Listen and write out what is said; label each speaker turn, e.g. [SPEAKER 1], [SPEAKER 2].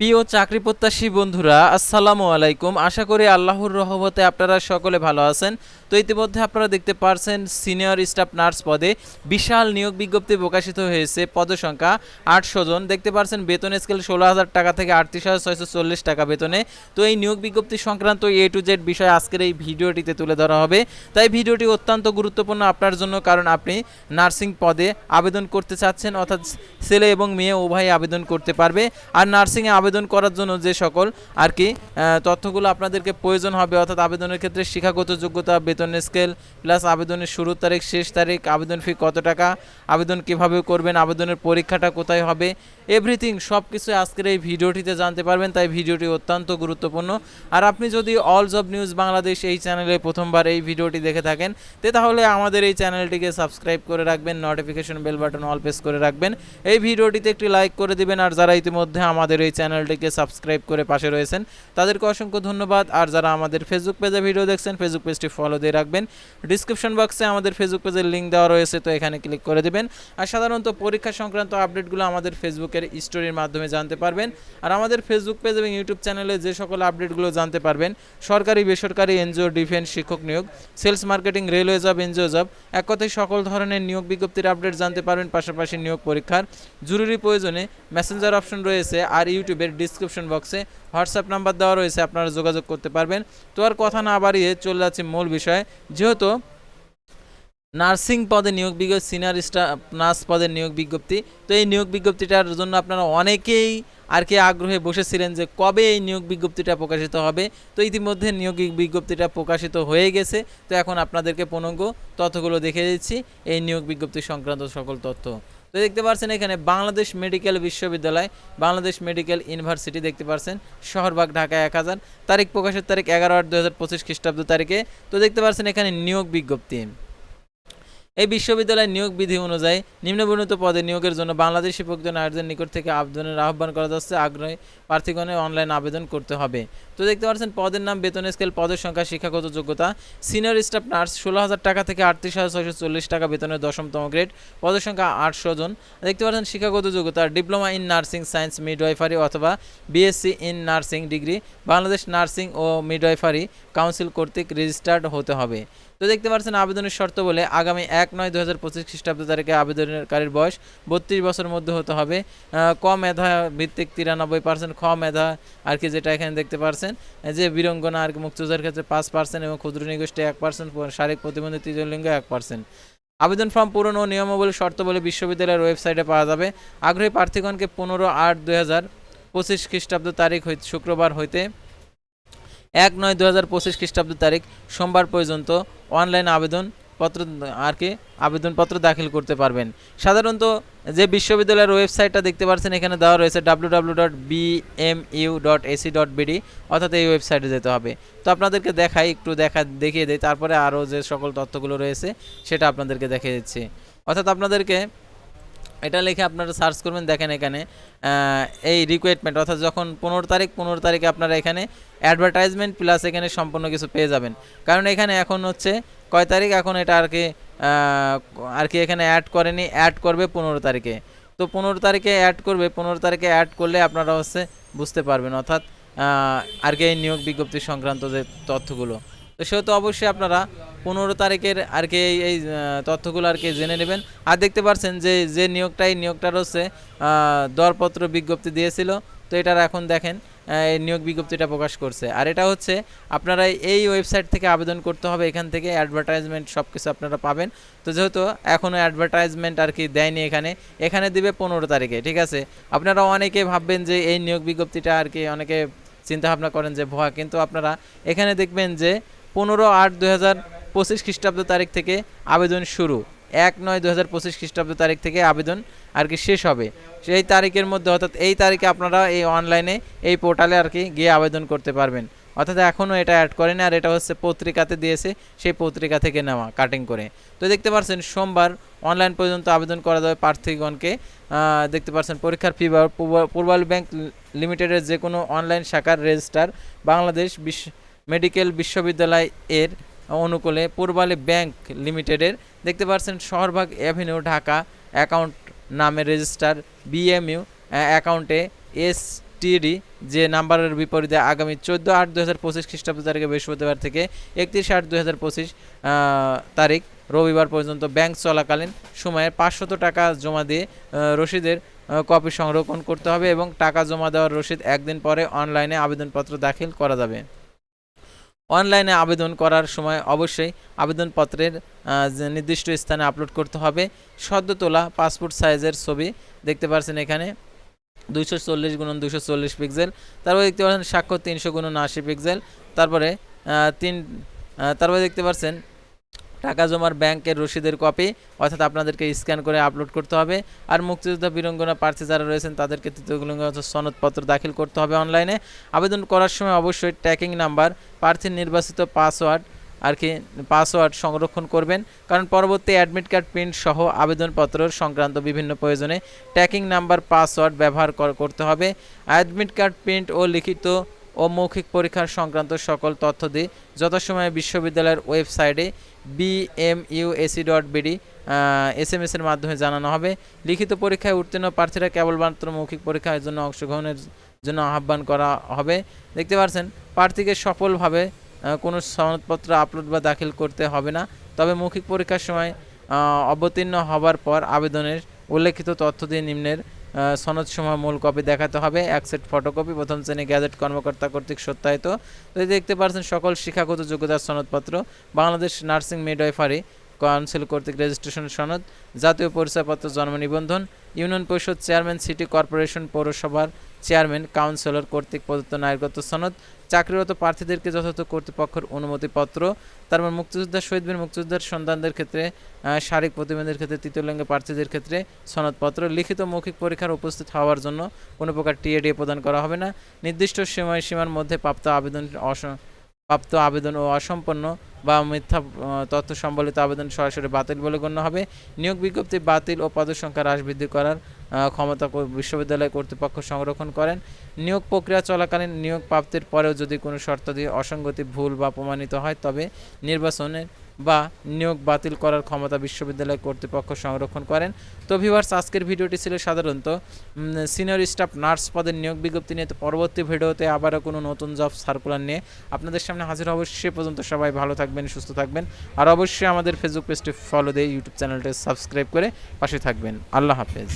[SPEAKER 1] প্রিয় চাকরি প্রত্যাশী বন্ধুরা, আসসালামু আলাইকুম। আশা করি আল্লাহর রহমতে আপনারা সকলে ভালো আছেন। তো ইতিমধ্যে আপনারা দেখতে পারছেন সিনিয়র স্টাফ নার্স পদে বিশাল নিয়োগ বিজ্ঞপ্তি প্রকাশিত হয়েছে, পদসংখ্যা আটশো জন। দেখতে পারছেন বেতন স্কেল ষোলো হাজার টাকা থেকে আটত্রিশ হাজার ছয়শো চল্লিশ টাকা বেতনে। তো এই নিয়োগ বিজ্ঞপ্তি সংক্রান্ত এ টু জেড বিষয় আজকের এই ভিডিওটিতে তুলে ধরা হবে। তাই ভিডিওটি অত্যন্ত গুরুত্বপূর্ণ আপনার জন্য, কারণ আপনি নার্সিং পদে আবেদন করতে চাচ্ছেন, অর্থাৎ ছেলে এবং মেয়ে উভয়ে আবেদন করতে পারবে। আর নার্সিংয়ে আবেদন করার জন্য যে সকল আর কি তথ্যগুলো আপনাদেরকে প্রয়োজন হবে, অর্থাৎ আবেদনের ক্ষেত্রে শিক্ষাগত যোগ্যতা, বেতনের স্কেল প্লাস আবেদনের শুরুর তারিখ, শেষ তারিখ, আবেদন ফি কত টাকা, আবেদন কীভাবে করবেন, আবেদনের পরীক্ষাটা কোথায় হবে এভরিথিং সব কিছু আজকের এই ভিডিওটিতে জানতে পারবেন, তাই ভিডিওটি অত্যন্ত গুরুত্বপূর্ণ। আর আপনি যদি অল জব নিউজ বাংলাদেশ এই চ্যানেলে প্রথমবার এই ভিডিওটি দেখে থাকেন, তে তাহলে আমাদের এই চ্যানেলটিকে সাবস্ক্রাইব করে রাখবেন notification bell button all press করে রাখবেন। এই ভিডিওটিতে একটি লাইক করে দিবেন, আর যারা ইতিমধ্যে আমাদের এই চ্যানেলটিকে সাবস্ক্রাইব করে পাশে রয়েছেন, তাদেরকে অসংখ্য ধন্যবাদ। আর যারা আমাদের ফেসবুক পেজে ভিডিও দেখছেন ফেসবুক পেজটি ফলো দিয়ে রাখবেন। ডিসক্রিপশন বক্সে আমাদের ফেসবুক পেজের লিঙ্ক দেওয়া রয়েছে, তো এখানে ক্লিক করে দিবেন। আর সাধারণত পরীক্ষা সংক্রান্ত আপডেটগুলো আমাদের ফেসবুকের স্টোরির মাধ্যমে জানতে পারবেন। আর আমাদের ফেসবুক পেজ এবং ইউটিউব চ্যানেলে যে সকল আপডেটগুলো জানতে পারবেন, সরকারি, বেসরকারি এনজিও ডিফেন্স শিক্ষক নিয়োগ sales marketing railway job NGO job এক কথায় সকল ধরনের নিয়োগ বিজ্ঞপ্তির আপডেট জানতে পারবেন, পাশাপাশি নিয়োগ পরীক্ষার জরুরি প্রয়োজনে মেসেঞ্জার অপশন রয়েছে আর ইউটিউবের ডিসক্রিপশন বক্সে হোয়াটসঅ্যাপ নাম্বার দেওয়া রয়েছে, আপনারা যোগাযোগ করতে পারবেন। তো আর কথা না বাড়িয়ে চলে যাচ্ছে মূল বিষয়। যেহেতু নার্সিং পদে নিয়োগ বিজ্ঞপ্তি, সিনিয়র স্টাফ নার্স পদের নিয়োগ বিজ্ঞপ্তি। তো এই নিয়োগ বিজ্ঞপ্তিটার জন্য আপনারা অনেকেই আর কি আগ্রহে বসেছিলেন যে কবে এই নিয়োগ বিজ্ঞপ্তিটা প্রকাশিত হবে। তো ইতিমধ্যে নিয়োগ বিজ্ঞপ্তিটা প্রকাশিত হয়ে গেছে। তো এখন আপনাদেরকে পূর্ণাঙ্গ তথ্যগুলো দেখে দিচ্ছি এই নিয়োগ বিজ্ঞপ্তি সংক্রান্ত সকল তথ্য। তো দেখতে পাচ্ছেন এখানে বাংলাদেশ মেডিকেল বিশ্ববিদ্যালয়, বাংলাদেশ মেডিকেল ইউনিভার্সিটি দেখতে পাচ্ছেন, শহরবাগ, ঢাকা এক হাজার। তারিখ প্রকাশের তারিখ এগারো আট দু হাজার পঁচিশ খ্রিস্টাব্দ তারিখে। তো দেখতে পাচ্ছেন এখানে নিয়োগ বিজ্ঞপ্তি। এই বিশ্ববিদ্যালয়ের নিয়োগ বিধি অনুযায়ী নিম্নবর্ণিত পদে নিয়োগের জন্য বাংলাদেশি প্রকৃত নারীদের নিকট থেকে আবেদনের আহ্বান করা যাচ্ছে। আগ্রহী প্রার্থীগণে অনলাইন আবেদন করতে হবে। তো দেখতে পাচ্ছেন, পদের নাম, বেতন স্কেল পদের সংখ্যা, শিক্ষাগত যোগ্যতা। সিনিয়র স্টাফ নার্স ষোলো হাজার টাকা থেকে আটত্রিশ হাজার ছয়শো চল্লিশ টাকা বেতনের দশমতম গ্রেড পদের সংখ্যা আটশো জন। দেখতে পাচ্ছেন, শিক্ষাগত যোগ্যতা diploma in nursing science midwifery অথবা BSc in nursing degree Bangladesh nursing O midwifery council কর্তৃক রেজিস্টার্ড হতে হবে। তো দেখতে পাচ্ছেন, আবেদনের শর্ত বলে আগামী এক নয় দু হাজার পঁচিশ খ্রিস্টাব্দ তারিখে আবেদনকারীর বয়স বত্রিশ বছরের মধ্যে হতে হবে। ক মেধা ভিত্তিক তিরানব্বই পার্সেন্ট খ মেধা আর কি যেটা এখানে দেখতে পারছেন? যে বীরঙ্গনা আর মুক্তিযোদ্ধার ক্ষেত্রে পাঁচ পার্সেন্ট এবং ক্ষুদ্র নিগোষ্ঠী এক পার্সেন্ট শারীরিক প্রতিবন্ধী তৃতীয় লিঙ্গ এক পার্সেন্ট আবেদন ফর্ম পূরণ ও নিয়মাবলী শর্ত বলে বিশ্ববিদ্যালয়ের ওয়েবসাইটে পাওয়া যাবে। আগ্রহী প্রার্থীগণকে পনেরো আট দুই হাজার পঁচিশ খ্রিস্টাব্দ তারিখ হইতে শুক্রবার হইতে এক নয় দু হাজার পঁচিশ খ্রিস্টাব্দ তারিখ সোমবার পর্যন্ত অনলাইন আবেদন পত্র, আর কি আবেদনপত্র দাখিল করতে পারবেন। সাধারণত যে বিশ্ববিদ্যালয়ের ওয়েবসাইটটা দেখতে পাচ্ছেন এখানে দেওয়া রয়েছে W W dot BMU dot AC dot BD অর্থাৎ এই ওয়েবসাইটে যেতে হবে। তো আপনাদেরকে দেখাই, একটু দেখা, দেখিয়ে দিই, তারপরে আরও যে সকল তথ্যগুলো রয়েছে, সেটা আপনাদেরকে দেখিয়ে দিচ্ছি। অর্থাৎ আপনাদেরকে এটা লিখে আপনারা সার্চ করবেন, দেখেন এখানে এই রিকোয়ারমেন্ট অর্থাৎ যখন পনেরো তারিখ, পনেরো তারিখে আপনারা এখানে অ্যাডভার্টাইজমেন্ট প্লাস এখানে সম্পূর্ণ কিছু পেয়ে যাবেন। কারণ এখানে এখন হচ্ছে কয় তারিখ? এখন এটা আর কি আর কি এখানে অ্যাড করেনি অ্যাড করবে পনেরো তারিখে। তো পনেরো তারিখে অ্যাড করবে, পনেরো তারিখে অ্যাড করলে আপনারা হচ্ছে বুঝতে পারবেন, অর্থাৎ আর কি এই নিয়োগ বিজ্ঞপ্তি সংক্রান্ত যে তথ্যগুলো। তো সেহেতু অবশ্যই আপনারা পনেরো তারিখের আর কি এই এই তথ্যগুলো আর কি জেনে নেবেন। আর দেখতে পাচ্ছেন যে যে নিয়োগটা এই নিয়োগটার হচ্ছে দরপত্র বিজ্ঞপ্তি দিয়েছিল। তো এটার এখন দেখেন নিয়োগ বিজ্ঞপ্তিটা প্রকাশ করছে। আর এটা হচ্ছে, আপনারা এই ওয়েবসাইট থেকে আবেদন করতে হবে, এখান থেকে অ্যাডভার্টাইজমেন্ট সব কিছু আপনারা পাবেন। তো যেহেতু এখনও অ্যাডভার্টাইজমেন্ট আর কি দেয়নি এখানে এখানে দিবে পনেরো তারিখে, ঠিক আছে? আপনারা অনেকে ভাববেন যে এই নিয়োগ বিজ্ঞপ্তিটা আর কি, অনেকে চিন্তা ভাবনা করেন যে, ভয়, কিন্তু আপনারা এখানে দেখবেন যে পনেরো আট দুই হাজার পঁচিশ খ্রিস্টাব্দ তারিখ থেকে আবেদন শুরু। এক নয় দু হাজার পঁচিশ খ্রিস্টাব্দ তারিখ থেকে আবেদন আর কি শেষ হবে। সেই তারিখের মধ্যে অর্থাৎ এই তারিখে আপনারা এই অনলাইনে এই পোর্টালে আর কি গিয়ে আবেদন করতে পারবেন। অর্থাৎ এখনও এটা অ্যাড করেনি আর এটা হচ্ছে পত্রিকাতে দিয়েছে, সেই পত্রিকা থেকে নেওয়া কাটিং করে। তো দেখতে পাচ্ছেন সোমবার অনলাইন পর্যন্ত আবেদন করা যাবে প্রার্থীগণকে। দেখতে পাচ্ছেন পরীক্ষার ফি বা পূর্ব- পূর্বাল ব্যাংক লিমিটেডের যে কোনো অনলাইন শাখার রেজিস্টার বাংলাদেশ বিশ্ব মেডিকেল বিশ্ববিদ্যালয় এর অনুকূলে পূর্বালী ব্যাংক লিমিটেডের, দেখতে পাচ্ছেন শহরবাগ অ্যাভিনিউ ঢাকা অ্যাকাউন্ট নামে রেজিস্টার, বিএমইউ অ্যাকাউন্টে এস টিডি যে নাম্বারের বিপরীতে আগামী চোদ্দ আট দু হাজার পঁচিশ খ্রিস্টাব্দ তারিখে বৃহস্পতিবার থেকে একত্রিশ আট দু হাজার পঁচিশ তারিখ রবিবার পর্যন্ত ব্যাংক চলাকালীন সময়ে পাঁচশত টাকা জমা দিয়ে রসিদের কপি সংরক্ষণ করতে হবে এবং টাকা জমা দেওয়ার রসিদ একদিন পরে অনলাইনে আবেদনপত্র দাখিল করা যাবে। অনলাইনে আবেদন করার সময় অবশ্যই আবেদনপত্রের নির্দিষ্ট স্থানে আপলোড করতে হবে। সদ্য তোলা পাসপোর্ট সাইজের ছবি দেখতে পাচ্ছেন এখানে। দুইশো চল্লিশ গুণন দুশো চল্লিশ পিক্সেল তারপরে দেখতে পাচ্ছেন স্বাক্ষর তিনশো গুণন আশি পিক্সেল তারপরে তিন তারপরে দেখতে পাচ্ছেন টাকা জমার ব্যাংকের রসিদের কপি অর্থাৎ আপনাদেরকে স্ক্যান করে আপলোড করতে হবে। আর মুক্তিযোদ্ধা বীরঙ্গনা প্রার্থী যারা রয়েছেন, তাদেরকে তৃতীয় সনদপত্র দাখিল করতে হবে অনলাইনে আবেদন করার সময় অবশ্যই ট্র্যাকিং নাম্বার প্রার্থীর নির্বাচিত পাসওয়ার্ড আর কি পাসওয়ার্ড সংরক্ষণ করবেন। কারণ পরবর্তী অ্যাডমিট কার্ড প্রিন্ট সহ আবেদনপত্র সংক্রান্ত বিভিন্ন প্রয়োজনে ট্র্যাকিং নাম্বার পাসওয়ার্ড ব্যবহার করতে হবে। অ্যাডমিট কার্ড প্রিন্ট ও লিখিত ও মৌখিক পরীক্ষার সংক্রান্ত সকল তথ্য দিয়ে যথাসময়ে বিশ্ববিদ্যালয়ের ওয়েবসাইটে BMUAC dot BD S M এসের মাধ্যমে জানানো হবে। লিখিত পরীক্ষায় উত্তীর্ণ প্রার্থীরা কেবলমাত্র মৌখিক পরীক্ষার জন্য অংশগ্রহণের জন্য আহ্বান করা হবে। দেখতে পাচ্ছেন, প্রার্থীকে সফলভাবে কোনো সনদপত্র আপলোড বা দাখিল করতে হবে না। তবে মৌখিক পরীক্ষার সময় অবতীর্ণ হবার পর আবেদনের উল্লেখিত তথ্য দিয়ে নিম্নের সনদ সময় মূল কপি দেখাতে হবে, এক সেট ফটোকপি প্রথম শ্রেণি গ্যাজেট কর্মকর্তা কর্তৃক সত্যায়িত। তো দেখতে পারছেন সকল শিক্ষাগত যোগ্যতার সনদপত্র, বাংলাদেশ নার্সিং মিডওয়াইফারি কাউন্সিল কর্তৃক রেজিস্ট্রেশন সনদ, জাতীয় পরিচয়পত্র জন্ম নিবন্ধন union Parishad chairman, city corporation পৌরসভার চেয়ারম্যান, কাউন্সিলর কর্তৃক প্রদত্ত নাগরিকত্ব সনদ, চাকরিরত প্রার্থীদেরকে যথাযথ কর্তৃপক্ষের অনুমতিপত্র তারপর মুক্তিযোদ্ধা, শহীদ বীর মুক্তিযোদ্ধার সন্তানদের ক্ষেত্রে শারীরিক প্রতিবন্ধীদের ক্ষেত্রে, তৃতীয় লিঙ্গের প্রার্থীদের ক্ষেত্রে সনদপত্র, লিখিত মৌখিক পরীক্ষার উপস্থিত হওয়ার জন্য কোনো প্রকার টিএডিএ প্রদান করা হবে না। নির্দিষ্ট সময়সীমার মধ্যে প্রাপ্ত আবেদন অস- প্রাপ্ত আবেদন ও অসম্পন্ন বা মিথ্যা তথ্য সম্বলিত আবেদন সরাসরি বাতিল বলে গণ্য হবে। নিয়োগ বিজ্ঞপ্তি বাতিল ও পদসংখ্যা সংখ্যা হ্রাস বৃদ্ধি করার ক্ষমতা বিশ্ববিদ্যালয় কর্তৃপক্ষ সংরক্ষণ করেন। নিয়োগ প্রক্রিয়া চলাকালীন নিয়োগ প্রাপ্তির পরেও যদি কোনো শর্তাদি অসঙ্গতি, ভুল বা প্রমাণিত হয়, তবে নির্বাচনের বা নিয়োগ বাতিল করার ক্ষমতা বিশ্ববিদ্যালয় কর্তৃপক্ষ সংরক্ষণ করেন। তো ভিউয়ার্স আজকের ভিডিওটি ছিল সাধারণত সিনিয়র স্টাফ নার্স পদের নিয়োগ বিজ্ঞপ্তি নিয়ে। পরবর্তী ভিডিওতে আবারও কোনো নতুন জব সার্কুলার নিয়ে আপনাদের সামনে হাজির হব। সে পর্যন্ত সবাই ভালো থাকবেন, সুস্থ থাকবেন। আর অবশ্যই আমাদের ফেসবুক পেজটি ফলো দিয়ে ইউটিউব চ্যানেলটি সাবস্ক্রাইব করে পাশে থাকবেন। আল্লাহ হাফেজ।